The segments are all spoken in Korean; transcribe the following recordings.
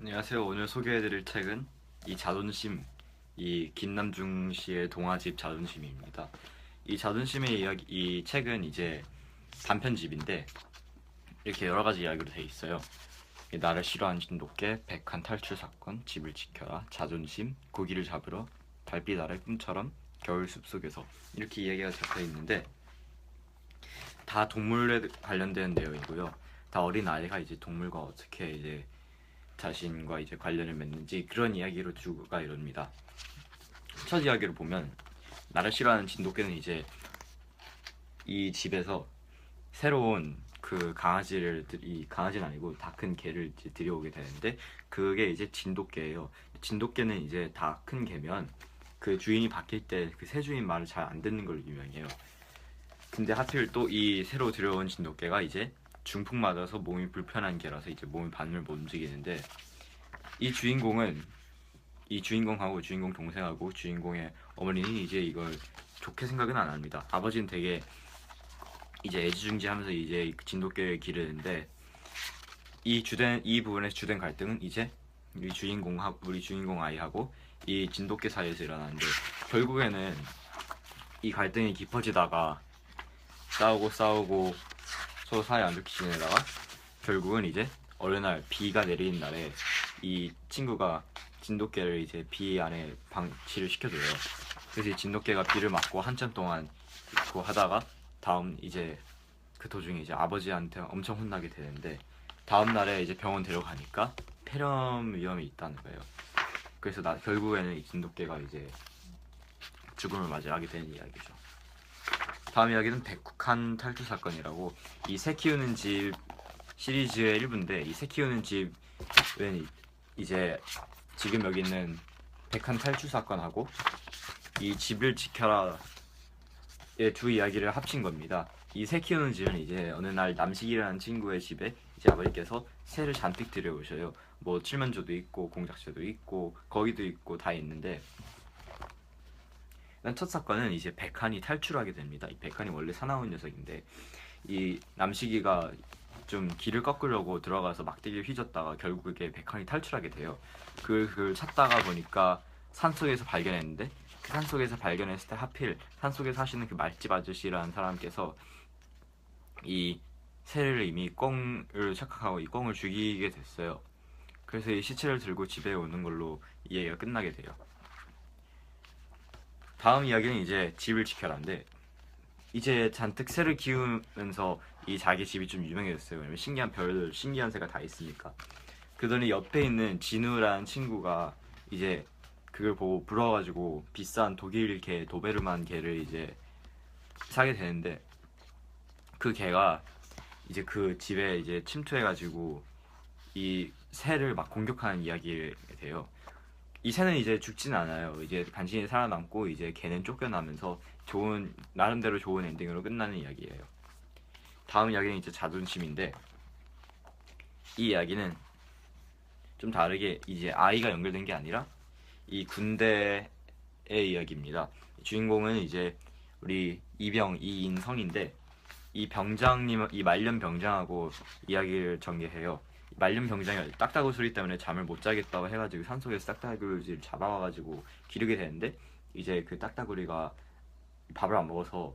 안녕하세요. 오늘 소개해드릴 책은 이 자존심, 이 김남중 씨의 동화집 자존심입니다. 이 자존심의 이야기, 이 책은 이제 단편집인데 이렇게 여러 가지 이야기로 돼 있어요. 이 나를 싫어하는 진돗개, 백한 탈출 사건, 집을 지켜라, 자존심, 고기를 잡으러, 달빛 아래 꿈처럼, 겨울 숲 속에서 이렇게 이야기가 적혀 있는데 다 동물에 관련된 내용이고요. 다 어린 아이가 이제 동물과 어떻게 이제 자신과 이제 관련을 맺는지 그런 이야기로 주가 이럽니다. 첫 이야기를 보면 나를 싫어하는 진돗개는 이제 이 집에서 새로운 그 강아지를 들- 이 강아지는 아니고 다 큰 개를 이제 들여오게 되는데 그게 이제 진돗개예요. 진돗개는 이제 다 큰 개면 그 주인이 바뀔 때 그 새 주인 말을 잘 안 듣는 걸로 유명해요. 근데 하필 또 이 새로 들여온 진돗개가 이제 중풍 맞아서 몸이 불편한 개라서 이제 몸이 반을 못 움직이는데 이 주인공은 이 주인공하고 주인공 동생하고 주인공의 어머니는 이제 이걸 좋게 생각은 안 합니다. 아버지는 되게 이제 애지중지하면서 이제 진돗개를 기르는데 이 주된 이 부분의 주된 갈등은 이제 우리 주인공하고 우리 주인공 아이하고 이 진돗개 사이에서 일어나는데 결국에는 이 갈등이 깊어지다가 싸우고 싸우고 사이 안 좋게 지내다가 결국은 이제 어느 날 비가 내리는 날에 이 친구가 진돗개를 이제 비 안에 방치를 시켜줘요. 그래서 이 진돗개가 비를 맞고 한참 동안 있고 하다가 다음 이제 그 도중에 이제 아버지한테 엄청 혼나게 되는데 다음 날에 이제 병원 데려가니까 폐렴 위험이 있다는 거예요. 그래서 나 결국에는 이 진돗개가 이제 죽음을 맞이하게 되는 이야기죠. 다음 이야기는 백국한 탈출 사건이라고 이 새 키우는 집 시리즈의 일부인데 이 새 키우는 집은 이- 이제 지금 여기 있는 백한 탈출 사건하고 이 집을 지켜라의 두 이야기를 합친 겁니다. 이 새 키우는 집은 이제 어느 날 남식이라는 친구의 집에 이제 아버지께서 새를 잔뜩 들여오셔요. 뭐 칠면조도 있고 공작새도 있고 거기도 있고 다 있는데 첫 사건은 이제 백한이 탈출하게 됩니다. 이 백한이 원래 사나운 녀석인데 이 남식이가 좀 길을 꺾으려고 들어가서 막대기를 휘젓다가 결국에 백한이 탈출하게 돼요. 그, 그걸 찾다가 보니까 산속에서 발견했는데 그 산속에서 발견했을 때 하필 산속에 사시는 그 말집 아저씨라는 사람께서 이 새를 이미 꿩을 착각하고 이 꿩을 죽이게 됐어요. 그래서 이 시체를 들고 집에 오는 걸로 이 얘기가 끝나게 돼요. 다음 이야기는 이제 집을 지켜라인데 이제 잔뜩 새를 키우면서 이 자기 집이 좀 유명해졌어요. 왜냐면 신기한 별들, 신기한 새가 다 있으니까. 그러더니 옆에 있는 진우라는 친구가 이제 그걸 보고 부러워가지고 비싼 독일 개 도베르만 개를 이제 사게 되는데 그 개가 이제 그 집에 이제 침투해가지고 이 새를 막 공격하는 이야기가 돼요. 이 새는 이제 죽진 않아요. 이제 간신히 살아남고 이제 걔는 쫓겨나면서 좋은 나름대로 좋은 엔딩으로 끝나는 이야기예요. 다음 이야기는 이제 자존심인데 이 이야기는 좀 다르게 이제 아이가 연결된 게 아니라 이 군대의 이야기입니다. 주인공은 이제 우리 이병 이인성인데 이 병장님 이 말년 병장하고 이야기를 전개해요. 말년 병장이 딱따구 소리 때문에 잠을 못 자겠다고 해가지고 산속에서 딱따구리를 잡아와가지고 기르게 되는데 이제 그 딱따구리가 밥을 안 먹어서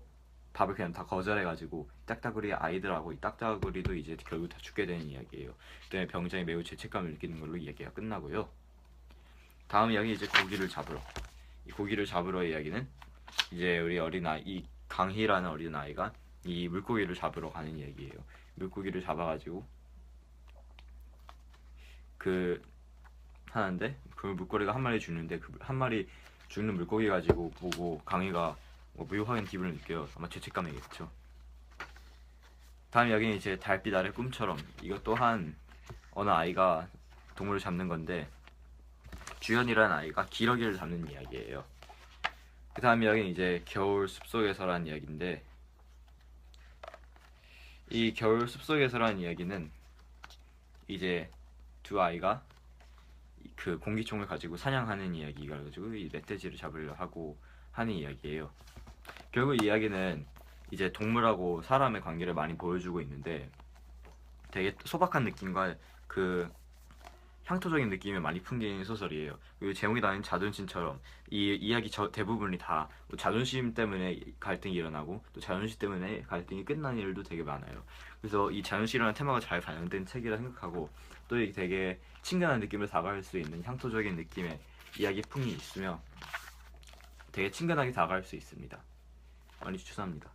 밥을 그냥 다 거절해가지고 딱따구리 아이들하고 이 딱따구리도 이제 결국 다 죽게 되는 이야기예요. 그때문에 병장이 매우 죄책감을 느끼는 걸로 이야기가 끝나고요. 다음 이야기 이제 고기를 잡으러. 이 고기를 잡으러 이야기는 이제 우리 어린 아이 이 강희라는 어린 아이가 이 물고기를 잡으러 가는 이야기예요. 물고기를 잡아가지고 그 하는데 그 물고기가 한 마리 죽는데 그 한 마리 죽는 물고기 가지고 보고 강희가 뭐 묘하게 기분을 느껴요. 아마 죄책감이겠죠. 다음 이야기는 이제 달빛 아래 꿈처럼 이것 또한 어느 아이가 동물을 잡는 건데 주연이라는 아이가 기러기를 잡는 이야기예요. 그 다음 이야기는 이제 겨울 숲속에서라는 이야기인데 이 겨울 숲속에서라는 이야기는 이제 두 아이가 그 공기총을 가지고 사냥하는 이야기가 가지고 이 멧돼지를 잡으려 하고 하는 이야기예요. 결국 이 이야기는 이제 동물하고 사람의 관계를 많이 보여주고 있는데 되게 소박한 느낌과 그 향토적인 느낌이 많이 풍기는 소설이에요. 그리고 제목이 나는 자존심처럼 이 이야기 저 대부분이 다뭐 자존심 때문에 갈등이 일어나고 또 자존심 때문에 갈등이 끝난 일도 되게 많아요. 그래서 이 자존심이라는 테마가 잘 반영된 책이라 생각하고 또 되게 친근한 느낌을 다가갈 수 있는 향토적인 느낌의 이야기 풍이 있으며 되게 친근하게 다가갈 수 있습니다. 많이 추천합니다.